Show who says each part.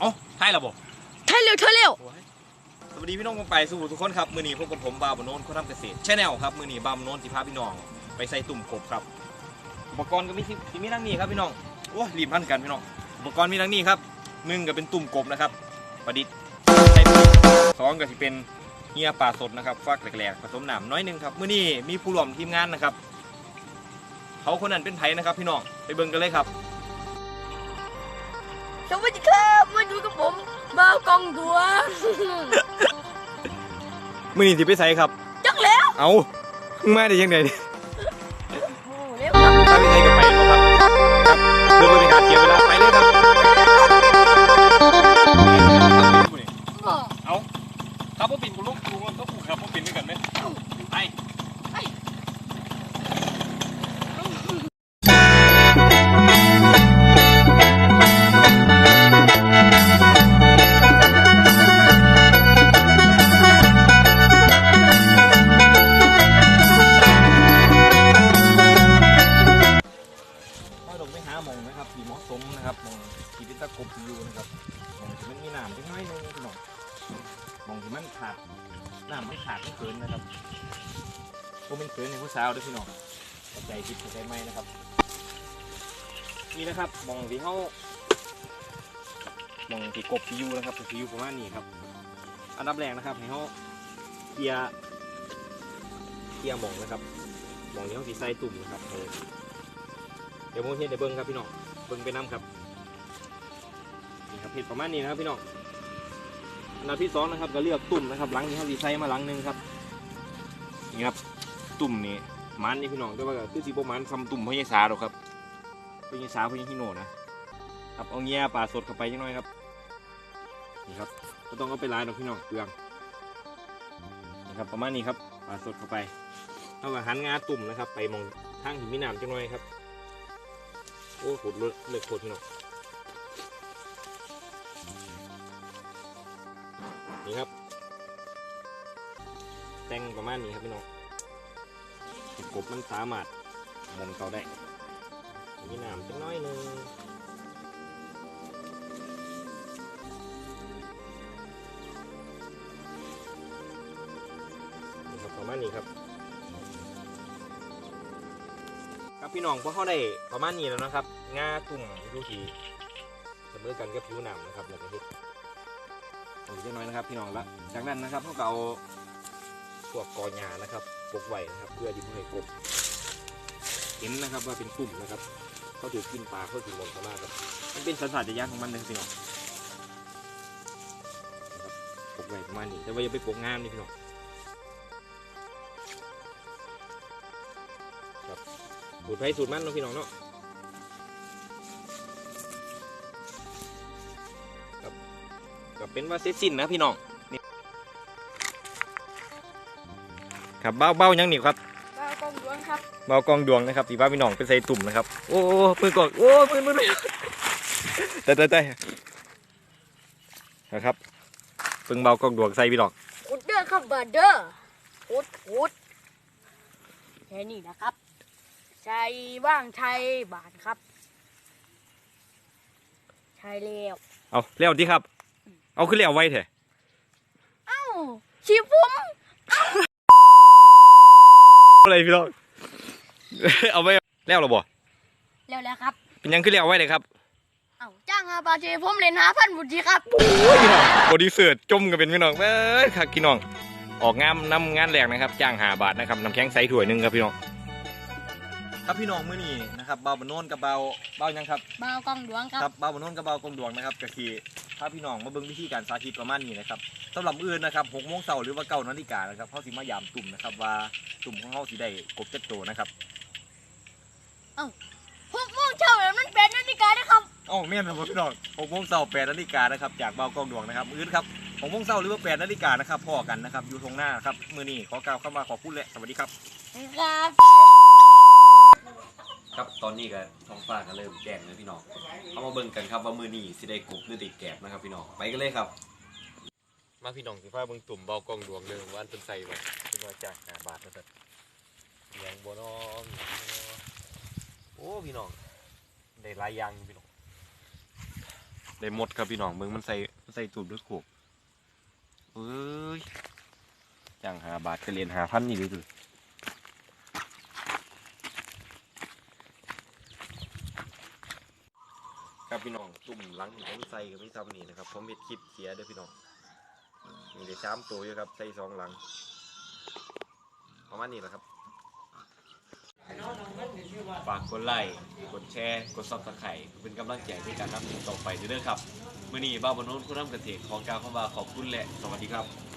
Speaker 1: เอ้าใช่ระบบ
Speaker 2: ใช่เร็วเธอเร็ว
Speaker 1: สวัสดีพี่น้องกองไปสู่ทุกคนครับมือนี้พบกับผมบาวบโนนคนทำเกษตรชแนลครับมือนี้บาวบโนนสิพาพี่น้อง ไปใส่ตุ่มกบครับ อุปกรณ์ก็มีที่ที่มีทั้งนี้ครับพี่น้องโอ้ยรีบพันกันพี่น้องอุปกรณ์มีทั้งนี้ครับหนึ่งก็เป็นตุ่มกบนะครับ ประดิษฐ์ใช้ประดิษฐ์สองก็ที่เป็นเฮียปลาสดนะครับฟักแหลกๆผสมน้ำน้อยหนึงครับมือนี้มีผู้ร่วมทีมงานนะครับ เขาคนนั้นเป็นไผนะครับพี่น้องไปเบิ่งกันเลยครับ
Speaker 2: สวัสดีครับมาอยู่กับผมมากองตัว
Speaker 1: มือนี้สิไปใส่ครับ
Speaker 2: จักแล้ว
Speaker 1: เอามึงมาได้ยังไง
Speaker 2: โอ้เร็วครับ
Speaker 1: ถ้าไม่ใช่ก็ไปแล้วครับครับเพื่อไม่เป็นการเสียเวลาไปเลยครับ
Speaker 2: บอก
Speaker 1: เอาครับพ่อปิ่นกูลูกกูก็กูครับพ่อปิ่นด้วยกันไหมไป ที่เป็นะกบอยู่นะครับมองที่มันมีน้ำเล็กน้อยนึงพี่น้องมองที่มันขาดน้ำไม่ขาดไม่เกินนะครับพวกมันเกินในผู้สาวด้วยพี่น้องใจผิดใจไหมนะครับ นี่นะครับมองที่เขามองที่กบที่อยู่นะครับที่อยู่ประมาณนี้ครับ อันดับแรกนะครับให้เขาเคลียร์เคลียร์มองนะครับมองที่เขาสีใส่ตุ่มนะครับเดี๋ยวโมเทนเดี๋ยวเบิ้งครับพี่น้องเบิ้งไปน้ำครับ ครับเห็ดประมาณนี้นะครับพี่น้องอันดับที่สองนะครับก็เลือกตุ่มนะครับหลังนี้เขาดีไซน์มาหลังหนึงครับนี่ครับตุ่มนี่มันนี่พี่น้องแต่ว่าก็คือสีโบมันทำตุ่มพญาสาหรอกครับพญาสาพญาฮิโนนะครับเอาเงี้ยปลาสดเข้าไปจังน้อยครับนี่ครับก็ต้องเอาไปล้างดอกพี่น้องเปลืองนี่ครับประมาณนี้ครับปลาสดเข้าไปเอากับหันงาตุ่มนะครับ ไปมองทางหินมีน้ำจังน้อยครับโอ้โหเลือกเลือกโคตรพี่น้อง นี่ครับ แต่งประมาณนี้ครับพี่น้องกบมันสามารถมองเขาได้มีน้ำจักหน้อยหนึงนี่ครับประมาณนี้ครับครับพี่น้องพวกเขาได้ประมาณนี้แล้วนะครับงาตุ่มยูทีเสมอกันกับผิวหนามนะครับแล้วก็เฮ็ด อีกเล็กน้อยนะครับพี่น้องละจากนั้นนะครับพวกเราพวกกอหญ้านะครับปกไว้นะครับ เพื่อที่เพื่อให้กบเห็นนะครับว่าเป็นตุ่มนะครับเขาถือกินปลาเขาถือลงเขามาครับมันเป็นสัญชาตญาณของมันเลยพี่น้องปกไว้ประมาณนี้แต่ว่าอย่าไปปกงามนี่พี่น้องครับสูตรไผ่สูตรมันเนาะพี่น้องเนาะ กับเป็นว่าเสร็จสิ้นนะพี่น้องนี่ครับเบ้าเบ้ายังหนิครับ
Speaker 2: มากองดวงครับ
Speaker 1: เบ้ากองดวงนะครับสีบ้าพี่น้องเป็นใส่ตุ่มนะครับโอ้โอ้ปืนกอกโอ้ปืนปืนปืนแต่แต่แต่นะครับเพิ่งเบ้ากองดวงใส่พี่น้อง
Speaker 2: อุดเด้อครับเบอร์เด้ออุดอุดแค่นี้นะครับใช้ว่างใช้บาทครับใช้แล้ว
Speaker 1: เอาเลี้ยวที่ครับ เอาขึ้นเลี้ยวไว้เถอะ
Speaker 2: เอ้าชีผม
Speaker 1: อะไรพี่น้องเอาไว้เลี้ยวหรอบ่
Speaker 2: แล้วแล้วครับ
Speaker 1: เป็นยังขึ้นเลี้ยวไว้เลยครับ
Speaker 2: เอ้าจ้างหาปลาเชผมเล่นหาพันบุตรีครับ
Speaker 1: พี่น้องบอดี้เสิร์ตจมกันเป็นพี่น้องเอ้ยครับพี่น้อง ออกงานนำงานแรกนะครับ จ้างหาบาทนะครับน้ำแข็งใสถ้วยหนึ่งครับพี่น้องครับพี่น้องมื้อนี้นะครับเบาบนโนนกับเบาเบายังครับ
Speaker 2: มากองดวงครับ
Speaker 1: ครับเบาบนโนนกับเบากงดวงนะครับก็คือ ถ้าพี่น้องมาเบิ่งวิธีการสาธิตประมาณนี้นะครับสำหรับมื้ออื่นนะครับหกโมงเช้าหรือว่าเก้านาฬิกานะครับเขาสิมายามตุ่มนะครับว่าตุ่มของเขาสิได้กบเจ็ดตัวนะครับ
Speaker 2: หกโมงเช้าแล้วมันเป็นนาฬิกานะครับ
Speaker 1: เอ้าแม่นครับพี่น้องหกโมงเช้าแปดนาฬิกานะครับจากเบากองดวงนะครับมื้ออื่นครับหกโมงเช้าหรือว่าแปดนาฬิกานะครับพ่อกันนะครับอยู่ตรงหน้าครับมื้อนี้ขอกล่าวเข้ามาขอบคุณและสวัสดีครับ
Speaker 2: ครับ
Speaker 3: ครับตอนนี้ก็ท้องฟ้าก็เริ่มแจ้งเลยพี่น้องเอามาเบิ่งกันครับว่ามือนี้สิได้กบหรือติดแกบนะครับพี่น้องไปกันเลยครับ
Speaker 1: มาพี่น้องสิพาเบิ่งตุ่มเบากองดวงเด้อว่าอันเป็นใส่บ่เป็นว่าจาก5บาทนะครัยังบ่น้องโอ้พี่น้องได้หลายอย่างอยู่พี่น้อง
Speaker 3: ได้หมดครับพี่น้องเบิ่งมันใส่มันใส่ตุ่มด้วยขวบเอ้ยจังหาบาทก็เรียนหาพันนี่ดูดู ครับพี่น้องตุ่มหลังผมใส่กับพี่ซ้ำนี่นะครับผมเห็ดคลิปเสียเด้อพี่น้องมีได้สามตัวอยู่ครับใส่สองหลังประมาณนี้แหละครับฝากกดไลค์กดแชร์กดซับสไครต์เป็นกำลังใจในการนำเสนอต่อไปเด้อครับมื่อนี้บ้าบนโน้นผู้นำเกษตรของกลารเข้ามาขอบคุณและ สวัสดีครับ